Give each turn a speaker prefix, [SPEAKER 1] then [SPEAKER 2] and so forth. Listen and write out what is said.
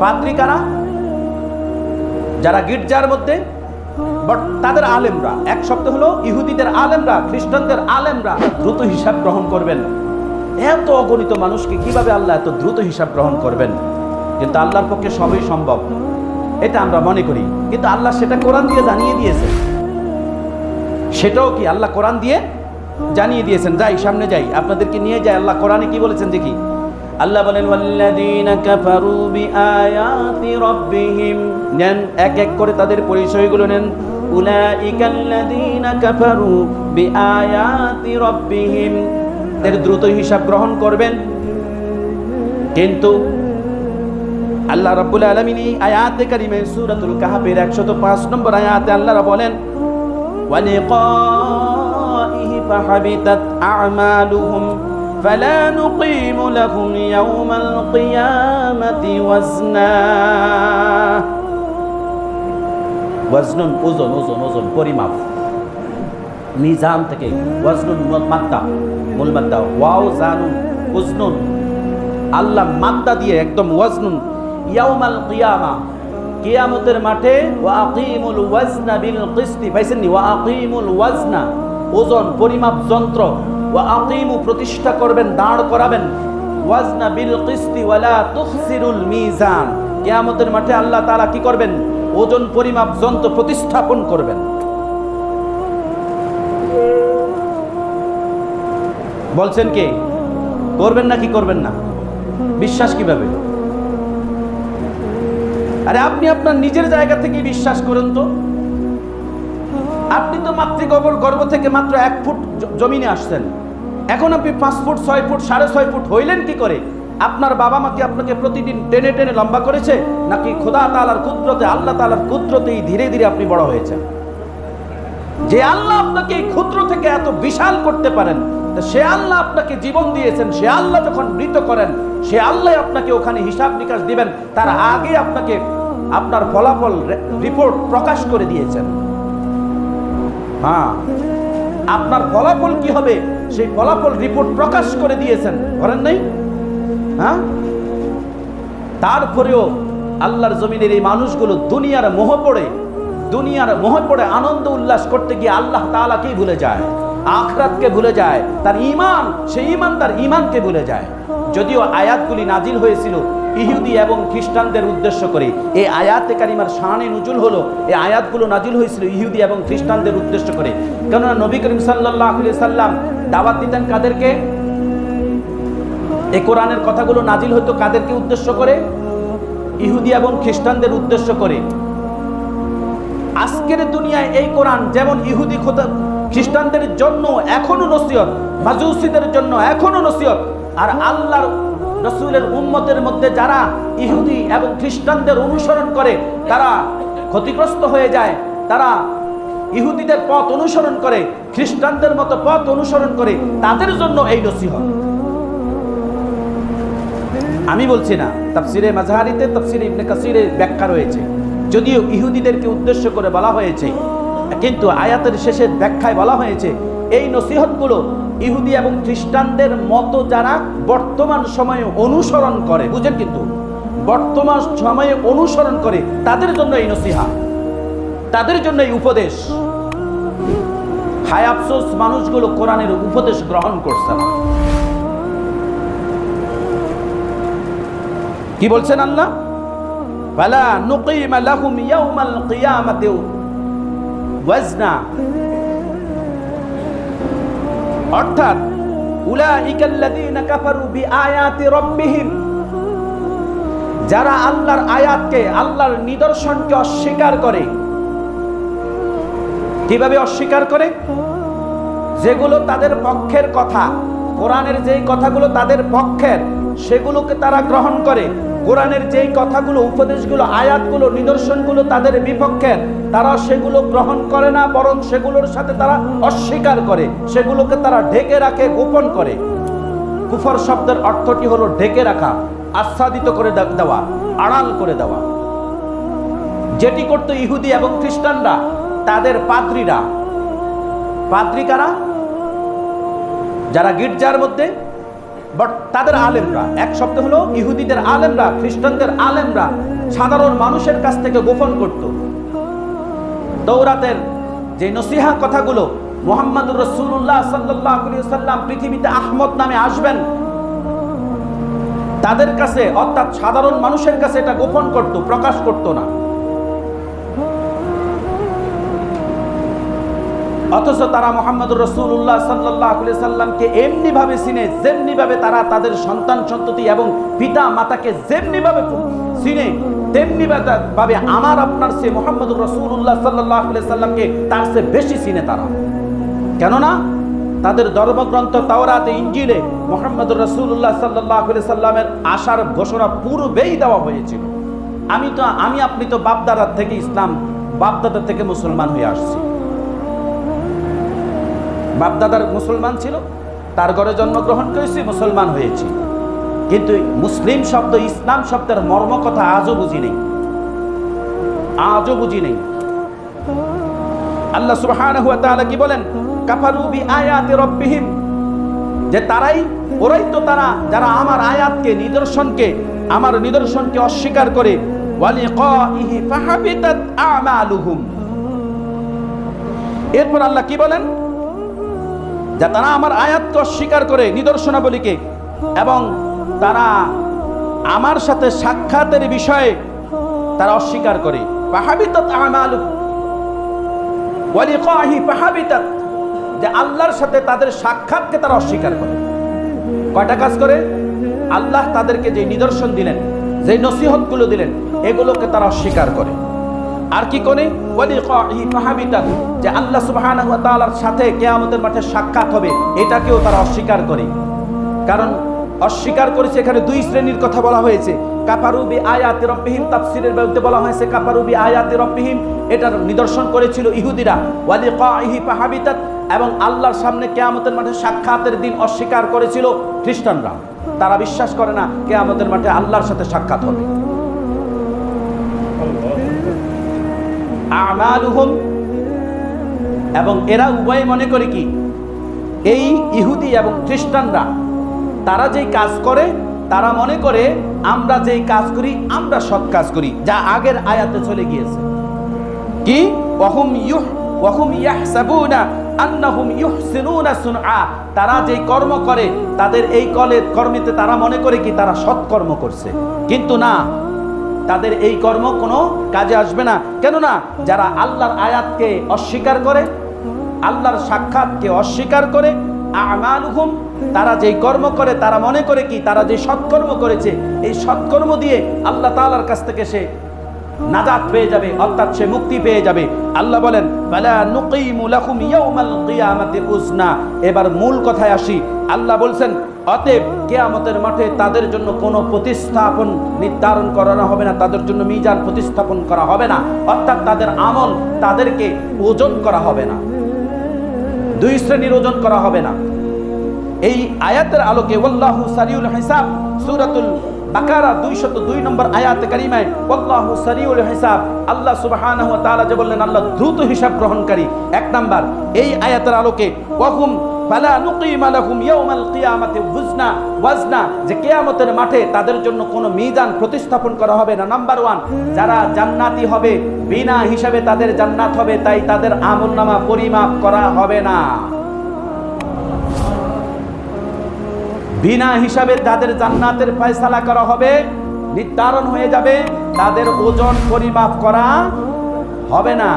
[SPEAKER 1] পাদ্রি কারা? যারা গির্জার মধ্যে তাদের আলেমরা, এক শব্দ হলো ইহুদিদের আলেমরা, খ্রিস্টানদের আলেমরা দ্রুত হিসাব গ্রহণ করবেন। এত অগণিত মানুষকে কীভাবে আল্লাহ এত দ্রুত হিসাব গ্রহণ করবেন? কিন্তু আল্লাহর পক্ষে সবই সম্ভব। এটা আমরা মনে করি। কিন্তু আল্লাহ সেটা কোরআন দিয়ে জানিয়ে দিয়েছে সেটাও কি আল্লাহ কোরআন দিয়ে জানিয়ে দিয়েছেন? যাই, সামনে যাই। আপনাদেরকে নিয়ে যাই। আল্লাহ কোরআনে কি বলেছেন দেখি? আল্লাহ বলেন নেন, এক এক করে তাদের পরিচয়গুলো নেন। তাদের দ্রুত হিসাব গ্রহণ করবেন। কিন্তু আল্লাহ রাব্বুল আলামিন আয়াতে কারিমে সূরাতুল কাহফের 105 নম্বর আয়াতে আল্লাহ বলেন ওয়ালিকাইহি ফাহাবিতাত আমালুহুম। فلا نقيم لهم يوم القيامة وزنا ওয়াজনুন ওজন ওজন ওজন পরিমাপ মিজান থেকে ওয়াজনুন মাদ্দা মূল মাদ্দা ওয়াও জানুন ওজনুন আল্লাহ মাদ্দা দিয়ে একদম ওয়াজনুন ইয়াউমাল কিয়ামা কিয়ামতের মাঠে ওয়া আকিমুল ওয়াজনা বিল কিসতি পাইছেননি ওয়া আকিমুল ওয়াজনা ওজন পরিমাপ যন্ত্র ওয়া আকিমু, প্রতিষ্ঠা করবেন, দাঁড় করাবেন। ওয়াজনা বিল কিসতি ওয়ালা তুখসিরুল মিজান। কিয়ামতের মাঠে আল্লাহ তাআলা কি করবেন? ওজন পরিমাপ যন্ত্র প্রতিস্থাপন করবেন। বলছেন কে? করবেন না কি করবেন না? বিশ্বাস কীভাবে? আরে আপনি আপনার নিজের জায়গা থেকে বিশ্বাস করেন তো। আপনি তো মাতৃগর্ভ, গর্ভ থেকে মাত্র এক ফুট জমিনে আসছেন। এখন আপনি পাঁচ ফুট, ছয় ফুট, সাড়ে ছয় ফুট হইলেন কি করে? আপনার বাবা মা কি আপনাকে প্রতিদিন টেনে টেনে লম্বা করেছে? নাকি খোদা তালার কুদরতে, আল্লাহ তালার কুদরতেই ধীরে ধীরে আপনি বড় হয়েছেন? যে আল্লাহ আপনাকে এই ক্ষুদ্র থেকে এত বিশাল করতে পারেন সে আল্লাহ আপনাকে জীবন দিয়েছেন, সে আল্লাহ যখন মৃত করেন, সে আল্লাহ আপনাকে ওখানে হিসাব নিকাশ দিবেন, তার আগে আপনাকে আপনার ফলাফল রিপোর্ট প্রকাশ করে দিয়েছেন। হ্যাঁ আপনার ফলাফল কি হবে? সেই ফলাফল রিপোর্ট প্রকাশ করে দিয়েছেন। করেন নাই? হ্যাঁ? তারপরেও আল্লাহর জমিনের এই মানুষগুলো দুনিয়ার মোহ পড়ে, দুনিয়ার মোহ পড়ে আনন্দ উল্লাস করতে গিয়ে আল্লাহ তাআলাকেই ভুলে যায়। আখরাতকে ভুলে যায়, তার ইমান সেই ইমান তার ইমানকে ভুলে যায়। যদিও আয়াতগুলি নাজিল হয়েছিল ইহুদি এবং খ্রিস্টানদের উদ্দেশ্য করে। এই আয়াতে কারিমার শানে নুজুল হলো, এই আয়াতগুলো নাজিল হয়েছিল ইহুদি এবং খ্রিস্টানদের উদ্দেশ্য করে। কেননা নবী করিম সাল্লাহ সাল্লাম দাওয়াত দিতেন কাদেরকে? এই কোরআনের কথাগুলো নাজিল হতো কাদেরকে উদ্দেশ্য করে? ইহুদি এবং খ্রিস্টানদের উদ্দেশ্য করে। আজকের দুনিয়ায় এই কোরআন যেমন ইহুদি খ্রিস্টানদের জন্য এখনও নসিহত, মাজুসিদের জন্য এখনও নসিহত, আর আল্লাহর রসুলের উম্মতের মধ্যে যারা ইহুদি এবং খ্রিস্টানদের অনুসরণ করে, তারা ক্ষতিগ্রস্ত হয়ে যায়। তারা ইহুদিদের পথ অনুসরণ করে, খ্রিস্টানদের মতো পথ অনুসরণ করে, তাদের জন্য এই নসিহত। আমি বলছি না, তাফসিরে মাঝহারিতে তাফসিরে ইবনে কাসিরে ব্যাখ্যা রয়েছে। যদিও ইহুদিদেরকে উদ্দেশ্য করে বলা হয়েছে, কিন্তু আয়াতের শেষের ব্যাখ্যায় বলা হয়েছে, এই নসিহতগুলো ইহুদি এবং খ্রিস্টানদের মতো যারা বর্তমান সময়ে অনুসরণ করে, বুঝেন কিন্তু, বর্তমান সময়ে অনুসরণ করে, তাদের জন্য এই নসিহা, তাদের জন্য এই উপদেশ। হায় আফসোস, মানুষগুলো কোরআনের উপদেশ গ্রহণ করছে না। কি বলছেন আল্লাহ? ফালা নুকিমা লাহুম ইয়াউমাল কিয়ামাতি ওয়াজনা। অর্থাৎ যারা আল্লাহর আয়াতকে, আল্লাহর নিদর্শনকে অস্বীকার করে। কীভাবে অস্বীকার করে? যেগুলো তাদের পক্ষের কথা, কোরআনের যেই কথাগুলো তাদের পক্ষের, সেগুলোকে তারা গ্রহণ করে। কোরআনের যেই কথাগুলো, উপদেশগুলো, আয়াতগুলো, নিদর্শনগুলো তাদের বিপক্ষের তারা সেগুলো গ্রহণ করে না, বরং সেগুলোর সাথে তারা অস্বীকার করে। সেগুলোকে তারা ঢেকে রাখে, গোপন করে। কুফর শব্দের অর্থটি হলো ঢেকে রাখা, আচ্ছাদিত করে দেওয়া, আড়াল করে দেওয়া। যেটি করতো ইহুদি এবং খ্রিস্টানরা, তাদের পাদ্রীরা। পাদ্রী কারা? যারা গির্জার মধ্যে বাট তাদের আলেমরা, এক শব্দ হলো ইহুদিদের আলেমরা, খ্রিস্টানদের আলেমরা সাধারণ মানুষের কাছ থেকে গোপন করত। দৌরাতের যে নসিহা কথাগুলো মোহাম্মদুর রসুল্লাহ সাল্লাহ সাল্লাম পৃথিবীতে আহমদ নামে আসবেন, তাদের কাছে অর্থাৎ সাধারণ মানুষের কাছে এটা গোপন করত, প্রকাশ করত না। অথচ তারা মোহাম্মদ রসুল্লাহ সাল্লাহ সাল্লামকে এমনি ভাবে চিনে যেমনি ভাবে তারা তাদের সন্তান সন্ততি এবং পিতা মাতাকে যেমনি ভাবে চিনে তেমনি ভাবে আমার আপনার সে মোহাম্মদ রসুল্লাহ সাল্লাহ সাল্লামকে তার সে বেশি চিনে তারা। কেননা তাদের ধর্মগ্রন্থ তাওরাতে ইঞ্জিলে মোহাম্মদ রসুল্লাহ সাল্লাহ সাল্লামের আশার ঘোষণা পূর্বেই দেওয়া হয়েছিল। আমি তো, আমি আপনি তো বাপদাদার থেকে ইসলাম, বাপদাদার থেকে মুসলমান হয়ে আসছি। বাপদাদার মুসলমান ছিল, তার ঘরে জন্মগ্রহণ করেছি, মুসলমান হয়েছি। কিন্তু মুসলিম শব্দ, ইসলাম শব্দের মর্ম কথা আজও বুঝি নেই। আজও বুঝি নেই। আল্লাহ সুবহানাহু ওয়া তাআলা কি বলেন? কাফারু বি আয়াতি রাব্বিহিম। যে তারাই, ওরাই তো তারা, যারা আমার আয়াতকে, নিদর্শনকে, আমার নিদর্শনকে অস্বীকার করে এরপর আল্লাহ কি বলেন? যে তারা আমার আয়াতকে অস্বীকার করে, নিদর্শনাবলীকে, এবং তারা আমার সাথে সাক্ষাতের বিষয়ে তারা অস্বীকার করে। যে আল্লাহর সাথে তাদের সাক্ষাৎকে তারা অস্বীকার করে। কয়টা কাজ করে? আল্লাহ তাদেরকে যে নিদর্শন দিলেন, যে নসিহতগুলো দিলেন, এগুলোকে তারা অস্বীকার করে। আর কি করে? যে আল্লাহ ওয়া তাআলার সাথে কিয়ামতের মাঠে সাক্ষাৎ হবে, এটাকেও তারা অস্বীকার করে। কারণ অস্বীকার করেছে এখানে দুই শ্রেণির কথা বলা হয়েছে। কাপারুবি আয়াতে রব্বিহিম, তাফসিরের বিরুদ্ধে বলা হয়েছে কাপারুবি আয়াতে রব্বিহিম, এটার নিদর্শন করেছিল ইহুদিরা। ওয়ালিকাইহি ফাহাবিতাত এবং আল্লাহর সামনে কিয়ামতের মাঠে সাক্ষাতের দিন অস্বীকার করেছিল খ্রিস্টানরা। তারা বিশ্বাস করে না, কিয়ামতের মাঠে আল্লাহর সাথে সাক্ষাৎ হবে। আমালুহুম। এবং এরা উভয় মনে করে কি? এই ইহুদি এবং খ্রিস্টানরা, তারা যেই কাজ করে, তারা মনে করে আমরা যেই কাজ করি, আমরা সৎ কাজ করি, যা আগের আয়াতে চলে গিয়েছে। কি? ওহুম ইউহ, ওহুম ইয়াহসাবুনা আন্নাহুম ইউহসিনুনা সুনআ। তারা যেই কর্ম করে, তাদের এই কলে, কর্মেতে তারা মনে করে কি, তারা সৎকর্ম করছে। কিন্তু না তাদের এই কর্ম কোনো কাজে আসবে না। কেননা যারা আল্লাহর আয়াতকে অস্বীকার করে, আল্লাহর সাক্ষাৎকে অস্বীকার করে, আমালুহুম, তারা যেই কর্ম করে তারা মনে করে কি? তারা যে সৎকর্ম করেছে, এই সৎকর্ম দিয়ে আল্লাহ তালার কাছ থেকে সে নাজাত পেয়ে যাবে, অর্থাৎ সে মুক্তি পেয়ে যাবে। আল্লাহ বলেন উজনা। এবার মূল কথায় আসি। আল্লাহ বলছেন, অতএব কেয়ামতের মাঠে তাদের জন্য কোনো প্রতিস্থাপন নির্ধারণ করানো হবে না, তাদের জন্য মিজান প্রতিস্থাপন করা হবে না, অর্থাৎ তাদের আমল তাদেরকে ওজন করা হবে না, দুই শ্রেণির ওজন করা হবে না। এই আয়াতের আলোকে ওয়াল্লাহু সারিউল হিসাব সূরাতুল বাকারা 202 নম্বর আয়াতে কারিমায় হিসাব। আল্লাহ যে বললেন, আল্লাহ দ্রুত হিসাব গ্রহণকারী। এক নাম্বার, এই আয়াতের আলোকে কিয়ামাতি ওয়াজনা যে মাঠে তাদের জন্য কোনো মিজান প্রতিস্থাপন করা হবে না। নাম্বার ওয়ান, যারা জান্নাতি হবে, বিনা হিসাবে তাদের জান্নাত হবে, তাই তাদের আমলনামা পরিমাপ করা হবে না। বিনা হিসাবে তাদের জান্নাতের ফয়সালা করা হবে, নির্ধারণ হয়ে যাবে, তাদের ওজন পরিমাপ করা হবে না।